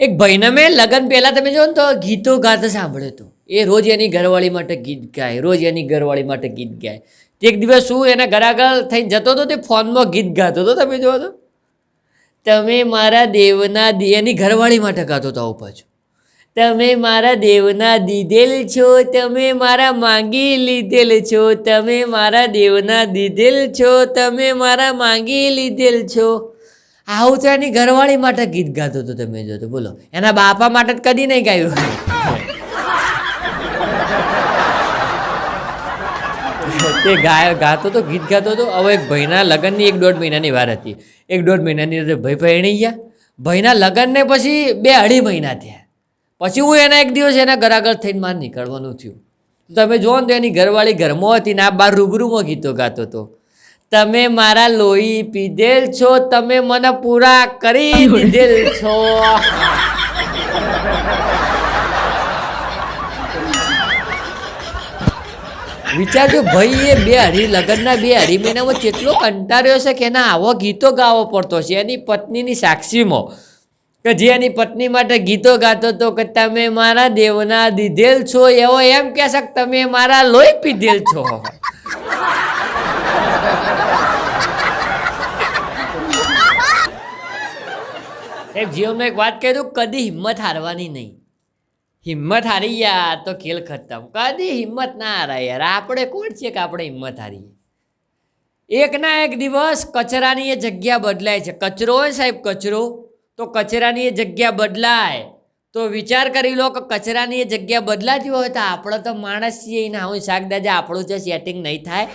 એક ભાઈને મેં લગ્ન પહેલાં તમે જો ને તો ગીતો ગાતા સાંભળ્યું હતું. એ રોજ એની ઘરવાળી માટે ગીત ગાય, રોજ એની ઘરવાળી માટે ગીત ગાય. એક દિવસ શું એના ઘર આગળ થઈને જતો હતો, તે ફોનમાં ગીત ગાતો હતો, તમે જોવો તો. તમે મારા દેવના એની ઘરવાળી માટે ગાતો હતો આવું પાછું. તમે મારા દેવના દીધેલ છો, તમે મારા માંગી લીધેલ છો, તમે મારા દેવના દીધેલ છો, તમે મારા માંગી લીધેલ છો. એની ઘરવાળી માટે ગીત ગાતો હતો તમે જો તો બોલો. એના બાપા માટે કદી નહીં ગાયું. તે ગાય ગાતો તો, ગીત ગાતો હતો હવે ભાઈના લગ્નની એક દોઢ મહિનાની વાર હતી. એક દોઢ મહિનાની અંદર ભાઈ પરણી ગયા. ભાઈના લગ્નને પછી બે અઢી મહિના થયા. પછી હું એના એક દિવસ એના ઘર આગળ થઈને માર નીકળવાનું થયું. તમે જુઓ ને તો એની ઘરવાળી ઘરમાં હતી ને આ બાર રૂબરૂમાં ગીતો ગાતો હતો તમે મારા લોહી પીધેલ છો, તમે મને પૂરા કરી દીધેલ છો. વિચારજો, ભાઈ, એ બે હરી, લગ્નના બે હરી મહિનામાં કેટલો કંટાળ્યો છે કે એના આવો ગીતો ગાવો પડતો છે એની પત્નીની સાક્ષીમાં કે જે એની પત્ની માટે ગીતો ગાતો હતો કે તમે મારા દેવના દીધેલ છો, એવો એમ કહેશે કે તમે મારા લોહી પીધેલ છો. એ જીવનમાં એક વાત કહી કદી હિંમત હારવાની નહીં. હિંમત હારી યાર તો ખેલ ખતમ. કદી હિંમત ના હારાય યાર. આપણે કોણ છે કે આપણે હિંમત હારીએ? એકના એક દિવસ કચરાની એ જગ્યા બદલાય છે. કચરો હોય સાહેબ, કચરો. તો કચરાની એ જગ્યા બદલાય. તો વિચાર કરી લો કે કચરાની એ જગ્યા બદલાતી હોય તો આપણે તો માણસ છીએ ને હું શાકદાજા આપણું જે સેટિંગ નહીં થાય.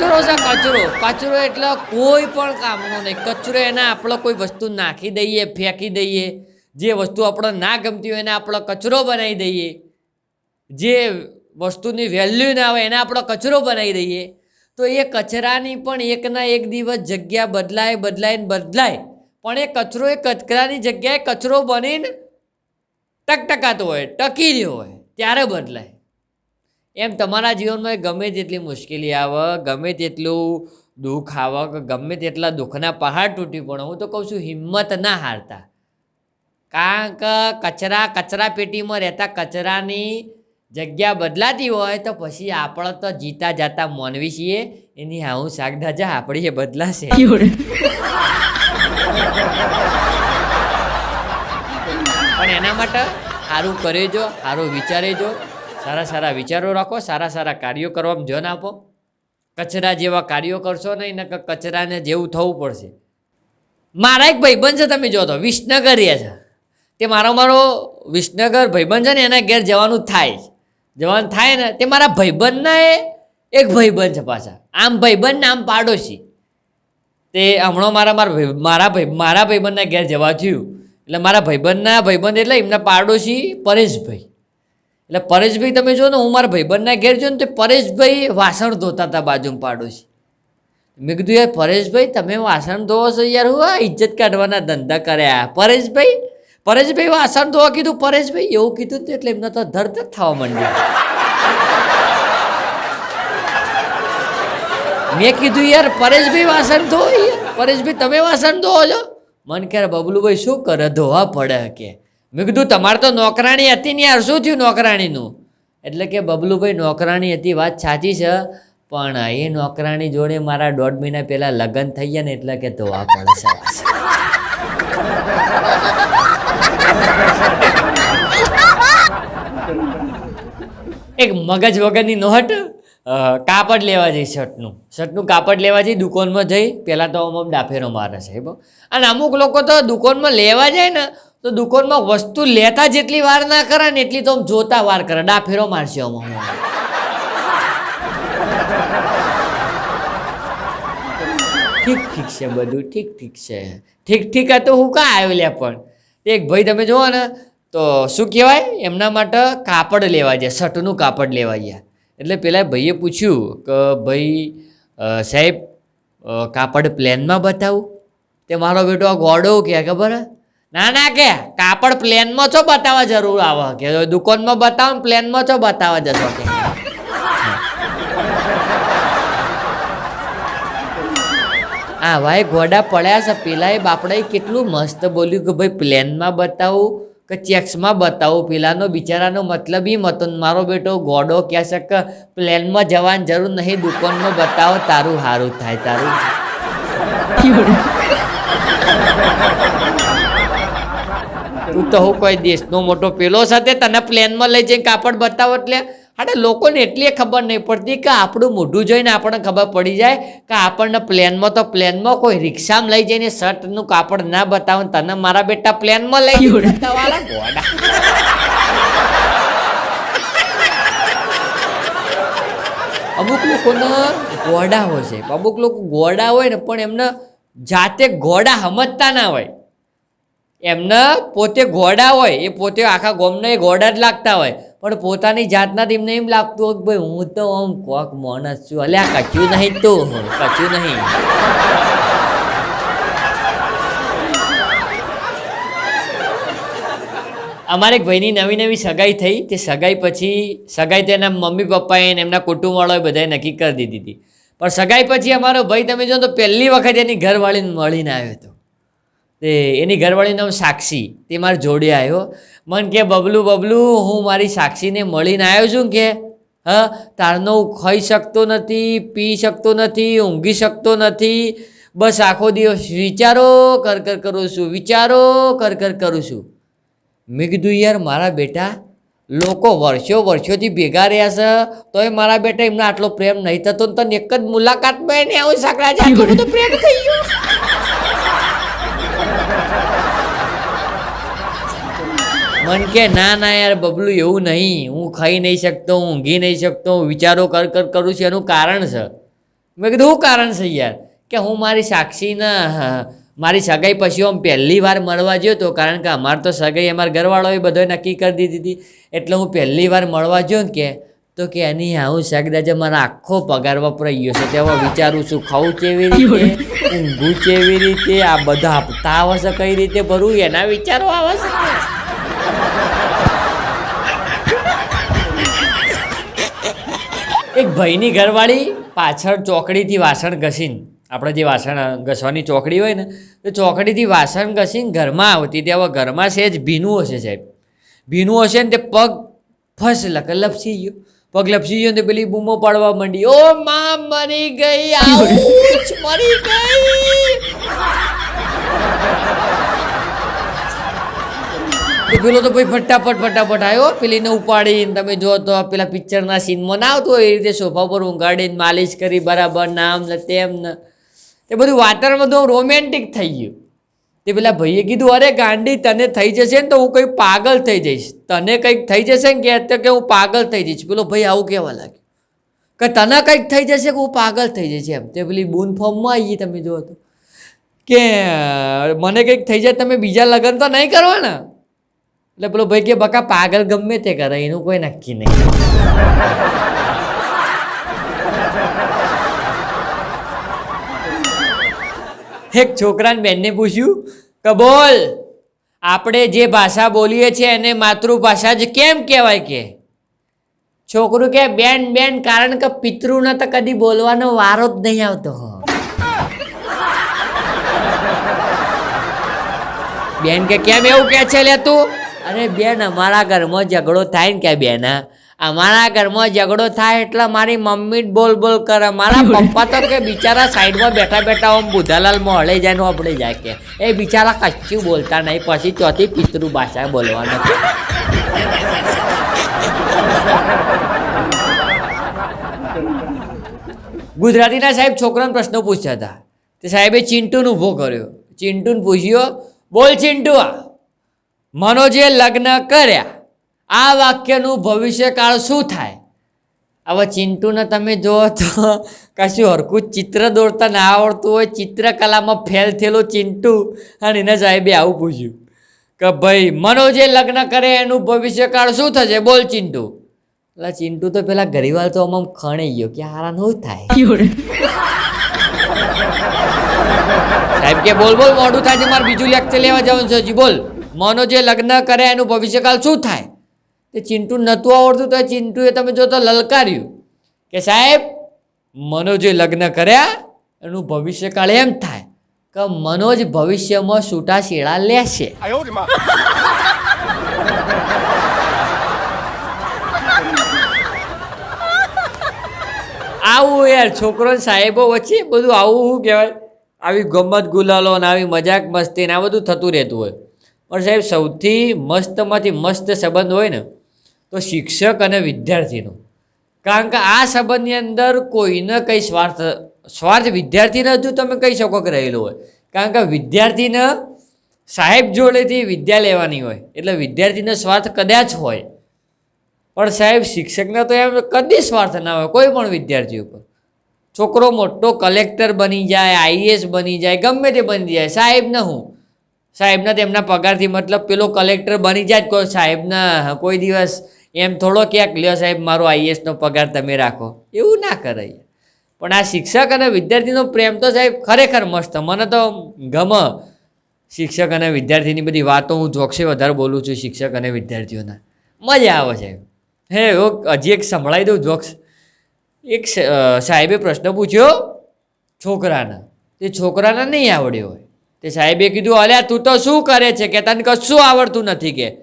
કચરો છે, કચરો. કચરો એટલે કોઈ પણ કામનો નહીં. કચરો એને આપણે કોઈ વસ્તુ નાખી દઈએ, ફેંકી દઈએ. જે વસ્તુ આપણે ના ગમતી હોય એને આપણે કચરો બનાવી દઈએ. જે વસ્તુની વેલ્યુ ના હોય એને આપણે કચરો બનાવી દઈએ. તો એ કચરાની પણ એકના એક દિવસ જગ્યા બદલાય બદલાય બદલાય. પણ એ કચરો એ કચરાની જગ્યાએ કચરો બનીને ટકટકાતો હોય, ટકી રહ્યો હોય. ત્યારે બદલાય. એમ તમારા જીવનમાં ગમે તેટલી મુશ્કેલી આવે ગમે તેટલું દુઃખ આવે કે ગમે તેટલા દુઃખના પહાડ તૂટી પડે હું તો કહું છું હિંમત ના હારતા. કારણ કે કચરા કચરા પેટીમાં રહેતા કચરાની જગ્યા બદલાતી હોય તો પછી આપણે તો જીતા જાતા માનવી છીએ એની હાઉ શાકભાજા આપણી એ બદલાશે. પણ એના માટે સારું કરેજો સારું વિચારેજો. સારા સારા વિચારો રાખો, સારા સારા કાર્યો કરવામાં ધ્યાન આપો. કચરા જેવા કાર્યો કરશો નહીં ને કે કચરાને જેવું થવું પડશે. મારા એક ભાઈબંધ છે, તમે જો તો વિસનગર રહે છે. તે મારો મારો વિસનગર ભાઈબંધ છે ને, એના ઘેર જવાનું થાય. જવાનું થાય ને, તે મારા ભાઈબંધના એ એક ભાઈબંધ છે પાછા. આમ ભાઈબંધ આમ પાડોશી. તે હમણાં મારા મારા મારા ભાઈ, મારા ભાઈબંધના ઘેર જવા થયું. એટલે મારા ભાઈબંધના ભાઈબંધ એટલે એમના પાડોશી પરેશભાઈ. એટલે પરેશભાઈ તમે જો ને હું મારા ભાઈબંધના ઘેર જો ને તો પરેશભાઈ વાસણ ધોતા હતા બાજુમાં પાડોશી. મેં કીધું, યાર પરેશભાઈ, તમે વાસણ ધોવો છો યાર, હું આ ઇજ્જત કાઢવાના ધંધા કર્યા પરેશભાઈ પરેશભાઈ વાસણ ધોવા કીધું, પરેશભાઈ એવું કીધું ને એટલે એમને તો ધરધર થવા માંડ્યું. મેં કીધું, યાર પરેશભાઈ વાસણ ધો યાર, પરેશભાઈ, તમે વાસણ ધોવો છો? મન કે બબલુભાઈ, શું કરે? ધોવા પડે કે. મેં કીધું, તમારે તો નોકરાણી હતી ને યાર, શું થયું નોકરાણીનું? એટલે કે, બબલુભાઈ, નોકરાણી હતી, વાત સાચી છે, પણ એ નોકરાણી જોડે મારા દોઢ મહિના પહેલાં લગ્ન થઈ ગયા ને એટલે કે ધોવા પડે છે એક મગજ વગરની નોટ કાપડ લેવા જઈ શર્ટનું. શર્ટનું કાપડ લેવા જઈ, દુકાનમાં જઈ, પહેલાં તો આમ ડાફેરો મારે છે અને અમુક લોકો તો દુકાનમાં લેવા જાય ને તો દુકાનમાં વસ્તુ લેતા જેટલી વાર ના કરે ને એટલી તો જોતા વાર કરે. ડાફેરો મારશે આમ. ઠીક ઠીક છે બધું, ઠીક ઠીક છે. ઠીક ઠીક આ તો હું કાં આવ્યો લે પણ? એક ભાઈ તમે જુઓ ને, તો શું કહેવાય? એમના માટે કાપડ લેવા જાય શર્ટનું કાપડ લેવા ગયા. એટલે પેલા ભાઈએ પૂછ્યું કે, ભાઈ સાહેબ કાપડ પ્લેનમાં બતાવું? તે મારો બેટો આ ગોડો કે ખબર હે? ના ના, કે, કાપડ પ્લેનમાં છો બતાવવા જરૂર આવે. કે દુકાનમાં બતાવો પ્લેનમાં છો બતાવવા જશો કે. આ ભાઈ ઘોડા પડ્યા છે. પેલા એ બાપડાએ કેટલું મસ્ત બોલ્યું કે ભાઈ પ્લેનમાં બતાવું કે ચેક્સમાં બતાવું. પેલાનો બિચારાનો મતલબ મતો ને મારો બેટો ગોડો કહે છે કે પ્લેનમાં જવાની જરૂર નહીં, દુકાનમાં બતાવો, તારું સારું થાય, તારું. તું તો હું કોઈ દેશનો મોટો પેલો સાથે તને પ્લેનમાં લઈ જઈને કાપડ બતાવો એટલે અરે લોકોને એટલી ખબર નહીં પડતી કે આપણું મોઢું જોઈને આપણને ખબર પડી જાય કે આપણને પ્લેનમાં તો પ્લેનમાં કોઈ રિક્ષામાં લઈ જઈને શર્ટનું કાપડ ના બતાવો તને મારા બેટા પ્લેનમાં લઈ અમુક લોકોનો ગોડા હોય છે. અમુક લોકો ગોડા હોય ને પણ એમને જાતે ગોડા સમજતા ના હોય. એમને પોતે ઘોડા હોય, એ પોતે આખા ગોમને એ ઘોડા જ લાગતા હોય. પણ પોતાની જાતના જ એમને એમ લાગતું હોય કે ભાઈ હું તો આમ કોક માણસ છું. અલ્યા, કચ્યું નહીં તું કચ્યું નહીં. અમારે એક ભાઈની નવી નવી સગાઈ થઈ. તે સગાઈ પછી, સગાઈ તેના મમ્મી પપ્પાએ અને એમના કુટુંબવાળાએ બધાએ નક્કી કરી દીધી હતી. પણ સગાઈ પછી અમારો ભાઈ, તમે જો તો પહેલી વખત એની ઘરવાળીને મળીને આવ્યો હતો. તે એની ઘરવાળીનું નામ સાક્ષી. તે મારે જોડે આવ્યો મન કે, બબલું બબલું, હું મારી સાક્ષીને મળીને આવ્યો છું કે? હા? તારનો ખાઈ શકતો નથી, પી શકતો નથી, ઊંઘી શકતો નથી. બસ આખો દિવસ વિચારો, કર કર, કરું છું, વિચારો, કર કર, કરું છું. મેં કીધું, યાર, મારા બેટા લોકો વર્ષો, વર્ષોથી ભેગા રહ્યા છે, તોય મારા બેટા એમને આટલો પ્રેમ નહીં થતો ને તને એક જ મુલાકાતમાં એને આવું સાંકળા જાય તો પ્રેમ થઈ ગયો. મન કે ના ના યાર બબલું એવું નહીં. હું ખાઈ નહીં શકતો હું ઊંઘી નહીં શકતો હું વિચારો કર કર કરું છું. એનું કારણ છે. મેં કીધું શું કારણ છે યાર? કે હું મારી સાક્ષીના મારી સગાઈ પછી આમ પહેલી વાર મળવા ગયો હતો કારણ કે અમારે તો સગાઈ અમારા ઘરવાળાઓએ બધોએ નક્કી કરી દીધી હતી. એટલે હું પહેલી વાર મળવા ગયો ને કે તો કે એની આવું શાકદાજે મારા આખો પગાર વપરાઈ ગયો છે. તેમાં વિચારું છું ખાવું કેવી રીતે? ઊંઘું કેવી રીતે? આ બધા હપ્તા આવે છે કઈ રીતે ભરવું એના વિચારો આવે છે એક ભાઈની ઘરવાળી પાછળ ચોકડીથી વાસણ ઘસીને, આપણે જે વાસણ ઘસવાની ચોકડી હોય ને, તો ચોકડીથી વાસણ ઘસીને ઘરમાં આવતી તે હવે ઘરમાં સહેજ ભીનું હશે સાહેબ. ભીનું હશે ને તે પગ ફસ લક, લપસી ગયો. પગ લપસી ગયો ને પેલી બૂમો પાડવા માંડી. ઓ માં મરી ગઈ આઉચ મરી ગઈ. પેલો તો ભાઈ ફટાફટ ફટાફટ આવ્યો પેલીને ઉપાડીને તમે જો તો પેલા પિક્ચરના સીનમાં ના આવતું હોય એ રીતે સોફા પર ઊંઘાડીને માલિશ કરી બરાબર નામ ને તેમ ને. એ બધું વાતાવરણ બધું રોમેન્ટિક થઈ ગયું. તે પેલા ભાઈએ કીધું, અરે ગાંડી, તને થઈ જશે ને તો હું કંઈ પાગલ થઈ જઈશ. તને કંઈક થઈ જશે ને કે કે હું પાગલ થઈ જઈશ. પેલો ભાઈ આવું કહેવા લાગ્યો. કે તને કંઈક થઈ જશે કે હું પાગલ થઈ જઈશ? એમ. તે પેલી બૂન ફોર્મમાં આવી તમે જો તો. કે, મને કંઈક થઈ જાય તમે બીજા લગ્ન તો નહીં કરવાના? એટલે પેલો ભાઈ કે, બકા, પાગલ ગમે તે કરે, એનું કોઈ નક્કી નહીં. એક છોકરાને બેનને પૂછ્યું કે, બોલ, આપણે જે ભાષા બોલીએ છીએ એને માતૃભાષા જ કેમ કહેવાય કે? છોકરું કે, બેન બેન, કારણ કે પિતૃને તો કદી બોલવાનો વારો જ નહીં આવતો. બેન કે, કેમ એવું કે છે લે તું? અરે બેન અમારા ઘરમાં ઝઘડો થાય ને કે બેન અમારા ઘરમાં ઝઘડો થાય એટલે મારી મમ્મી જ બોલ બોલ કરે. મારા પપ્પા તો કે બિચારા સાઈડમાં બેઠા બેઠા આમ બુધાલાલમાં હળે જાય ને આપણે જાય કે. એ બિચારા કચ્છું બોલતા નહીં પછી ચોથી પિતૃ ભાષા બોલવાનું ગુજરાતીના સાહેબ છોકરાને પ્રશ્નો પૂછ્યા હતા. તે સાહેબે ચિંટુન ઊભો કર્યો. ચિંટુને પૂછ્યો બોલ ચિંટુ મનોજે લગ્ન કર્યા. આ વાક્યનું ભવિષ્યકાળ શું થાય? હવે ચિંટુને તમે જુઓ તો કશું હરકું ચિત્ર દોરતા ના આવડતું હોય ચિત્રકલામાં ફેલ થયેલો ચિંટુ અને એના સાહેબે આવું પૂછ્યું કે ભાઈ મનોજે લગ્ન કરે એનું ભવિષ્યકાળ શું થશે? બોલ ચિંટુ. એટલે ચિંટુ તો પેલા ગરીવાલ તો આમ ખણી ગયો કે હારા શું થાય. સાહેબ કે બોલ બોલ મોડું થાય છે મારે બીજું લેક્ચર લેવા જવાનું છે હજી બોલ. માનો જે લગ્ન કરે એનું ભવિષ્યકાળ શું થાય? તે ચિંટુ નહોતું આવડતું તો એ ચિંટુએ તમે જો તો લલકાર્યું કે સાહેબ મનોજે લગ્ન કર્યા એનું ભવિષ્યકાળ એમ થાય કે મનોજ ભવિષ્યમાં છૂટા શેડા લેશે આવું યાર છોકરો સાહેબો વચ્ચે બધું આવું શું કહેવાય? આવી ગમત ગુલાલો ને આવી મજાક મસ્તી ને આ બધું થતું રહેતું હોય. પણ સાહેબ, સૌથી મસ્તમાંથી મસ્ત સંબંધ હોય ને, તો શિક્ષક અને વિદ્યાર્થીનો. કારણ કે આ સંબંધની અંદર કોઈને કંઈ સ્વાર્થ સ્વાર્થ વિદ્યાર્થીને હજુ તમે કહી શકો કે રહેલું હોય. કારણ કે વિદ્યાર્થીને સાહેબ જોડેથી વિદ્યા લેવાની હોય, એટલે વિદ્યાર્થીનો સ્વાર્થ કદાચ હોય. પણ સાહેબ, શિક્ષકને તો એમ કદી સ્વાર્થ ના હોય, કોઈ પણ વિદ્યાર્થી ઉપર. છોકરો મોટો કલેક્ટર બની જાય આઈએસ બની જાય, ગમે તે બની જાય, સાહેબને હું સાહેબને તેમના પગારથી મતલબ પેલો કલેક્ટર બની જાય કોઈ સાહેબના, કોઈ દિવસ. એમ થોડો ક્યાંક, લ્યો સાહેબ, મારો આઈએસનો પગાર તમે રાખો. એવું ના કરાય. પણ આ શિક્ષક અને વિદ્યાર્થીનો પ્રેમ તો સાહેબ ખરેખર મસ્ત. મને તો ગમ શિક્ષક અને વિદ્યાર્થીની બધી વાતો હું જોક્સે વધારે બોલું છું શિક્ષક અને વિદ્યાર્થીઓના. મજા આવે છે. હે હજી એક સંભળાવી દઉં જોક્સ એક સાહેબે પ્રશ્ન પૂછ્યો, છોકરાના. તે છોકરાને નહીં આવડ્યો હોય. તે સાહેબે કીધું અલ્યા તું તો શું કરે છે? કે તને કશું આવડતું નથી કે.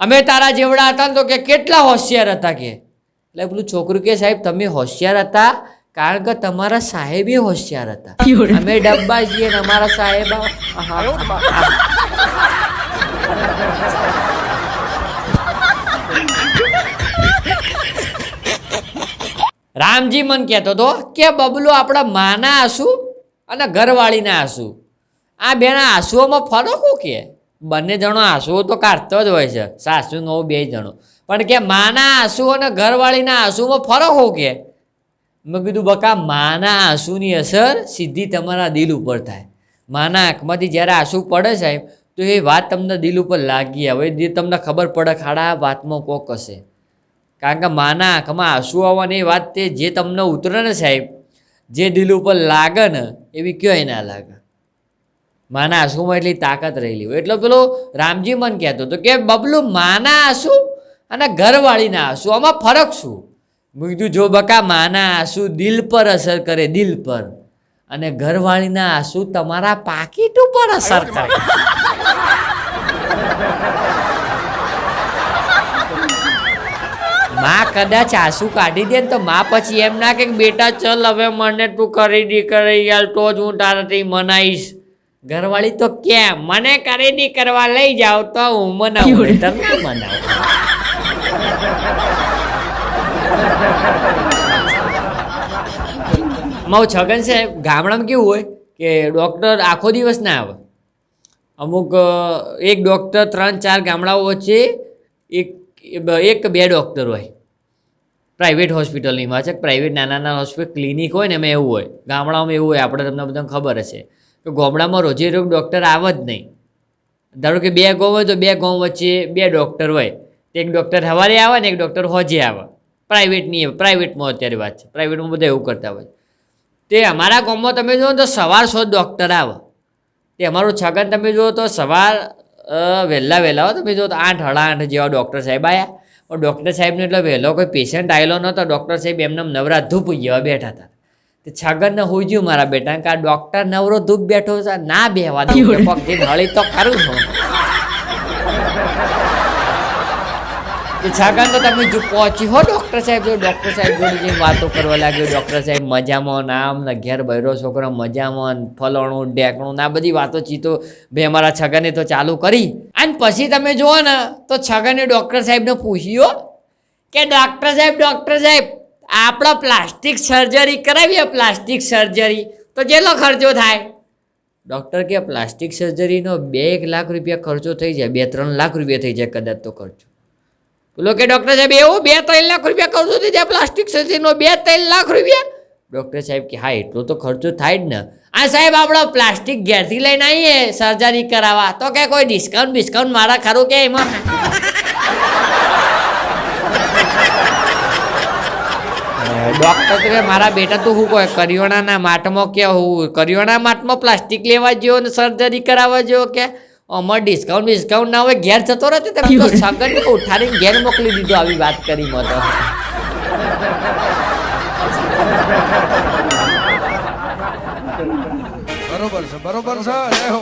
અમે તારા જેવડા હતા ને તો કે કેટલા હોશિયાર હતા કે? એટલે પેલું છોકરું કે સાહેબ તમે હોશિયાર હતા કારણ કે તમારા સાહેબ હોશિયાર હતા. અમે ડબ્બા છીએ ને અમારા સાહેબ રામજી મન કહેતો હતો કે બબલું આપણા માના આસુ અને ઘરવાળીના આસુ. આ બેના આંસુઓમાં ફરક શું કે? બંને જણો આંસુઓ તો કાઢતો જ હોય છે. સાસુ નો બે જણો. પણ કે માના આંસુ અને ઘરવાળીના આંસુમાં ફરક શું કે? મેં કીધું, બકા, માના આંસુની અસર સીધી તમારા દિલ ઉપર થાય. માના આંખમાંથી જ્યારે આંસુ પડે સાહેબ, તો એ વાત તમને દિલ ઉપર લાગી આવે. જે તમને ખબર પડે ખાડા વાતમાં કોક હશે. કારણ કે માના આંખમાં આંસુ આવવાની વાત તે જે તમને ઉતરે ને સાહેબ, જે દિલ ઉપર લાગે ને, એવી ક્યાંય ના લાગે. માના આંસુમાં એટલી તાકાત રહેલી હોય. એટલો પેલો રામજી મન કહેતો હતો કે બબલું માના આંસુ અને ઘરવાળીના આંસુ આમાં ફરક શું? મેં કીધું જો બકા માના આંસુ દિલ પર અસર કરે દિલ પર. અને ઘરવાળીના આંસુ તમારા પાકીટ ઉપર અસર કરે. માં કદાચ આંસુ કાઢી દે ને તો માં પછી એમ ના કે બેટા ચલ હવે મને તું કરી દી કરી યાર તો જ હું તારાથી મનાઈશ. ઘરવાળી તો કેમ મને ખરીદી કરવા લઈ જાઓ તો હું મનાવું. તમે મનાવો? મારું છગન છે ગામડામાં કેવું હોય કે ડૉક્ટર આખો દિવસ ના આવે. અમુક એક ડૉક્ટર ત્રણ ચાર ગામડાઓ વચ્ચે એક એક બે ડૉક્ટર હોય. પ્રાઇવેટ હોસ્પિટલની વાત છે પ્રાઇવેટ નાના નાના હોસ્પિટલ ક્લિનિક હોય ને એમાં એવું હોય. ગામડાઓમાં એવું હોય આપણે તમને બધાને ખબર હશે. કે ગામડામાં રોજે રોજ ડૉક્ટર આવે જ નહીં. ધારો કે બે ગામ હોય તો બે ગામ વચ્ચે બે ડૉક્ટર હોય. તો એક ડૉક્ટર સવારે આવે ને એક ડૉક્ટર હોજે આવે. પ્રાઇવેટની પ્રાઇવેટમાં અત્યારે વાત છે. પ્રાઇવેટમાં બધા એવું કરતા હોય તે અમારા ગામમાં તમે જુઓ તો સવાર સો ડૉક્ટર આવે. તે અમારું છગન તમે જુઓ તો સવાર વહેલા વહેલા હો. તમે જુઓ તો આઠ અડા આઠ જેવા ડૉક્ટર સાહેબ આવ્યા પણ ડૉક્ટર સાહેબને એટલો વહેલો કોઈ પેશન્ટ આવેલો નહોતો. ડૉક્ટર સાહેબ એમને નવરા ધૂપ બેઠા હતા. તે છગનને જોયું મારા બેટા કે આ ડોક્ટર નવરો ધૂપ બેઠો છે ના બેહવા કે પગથી નળી તો કરું છું કે છગન તો તમે જો પહોંચી હો ડૉક્ટર સાહેબ જો ડૉક્ટર સાહેબ જોડે વાતો કરવા લાગ્યો. ડૉક્ટર સાહેબ મજામાં નામ ને ઘેર બૈરો છોકરો મજામાં ને ફલણું ઢેકણું ના બધી વાતો ચીતો. બે મારા છગને તો ચાલુ કરી. અને પછી તમે જુઓ ને તો છગને ડૉક્ટર સાહેબને પૂછ્યો કે ડૉક્ટર સાહેબ ડૉક્ટર સાહેબ આપણે પ્લાસ્ટિક સર્જરી કરાવીએ, પ્લાસ્ટિક સર્જરી તો જેટલો ખર્ચો થાય? ડૉક્ટર કે પ્લાસ્ટિક સર્જરીનો બે એક લાખ રૂપિયા ખર્ચો થઈ જાય, બે ત્રણ લાખ રૂપિયા થઈ જાય કદાચ તો ખર્ચો. બોલો કે ડૉક્ટર સાહેબ, એવું? બે ત્રણ લાખ રૂપિયા ખર્ચો થઈ જાય પ્લાસ્ટિક સર્જરીનો બે ત્રણ લાખ રૂપિયા? ડૉક્ટર સાહેબ કે હા, એટલો તો ખર્ચો થાય જ ને. આ સાહેબ, આપણો પ્લાસ્ટિક ઘેરથી લઈને આવીએ સર્જરી કરાવવા. તો કે કોઈ ડિસ્કાઉન્ટ બિસ્કાઉન્ટ મારા ખરું કે એમાં? ડૉક્ટર તો કે મારા બેટા તો શું કહે? કરિયોણાના માટમાં કે હું? કરિયોણા માટમાં પ્લાસ્ટિક લેવા જેવો ને સર્જરી કરાવવા જેવો કે? અમાર ડિસ્કાઉન્ટ ડિસ્કાઉન્ટ ના હોય ઘેર જતો રહેતો તમે તો સગન ઉઠાડીને ઘેર મોકલી દીધો આવી વાત કરી મતો બરોબર છે બરોબર હો.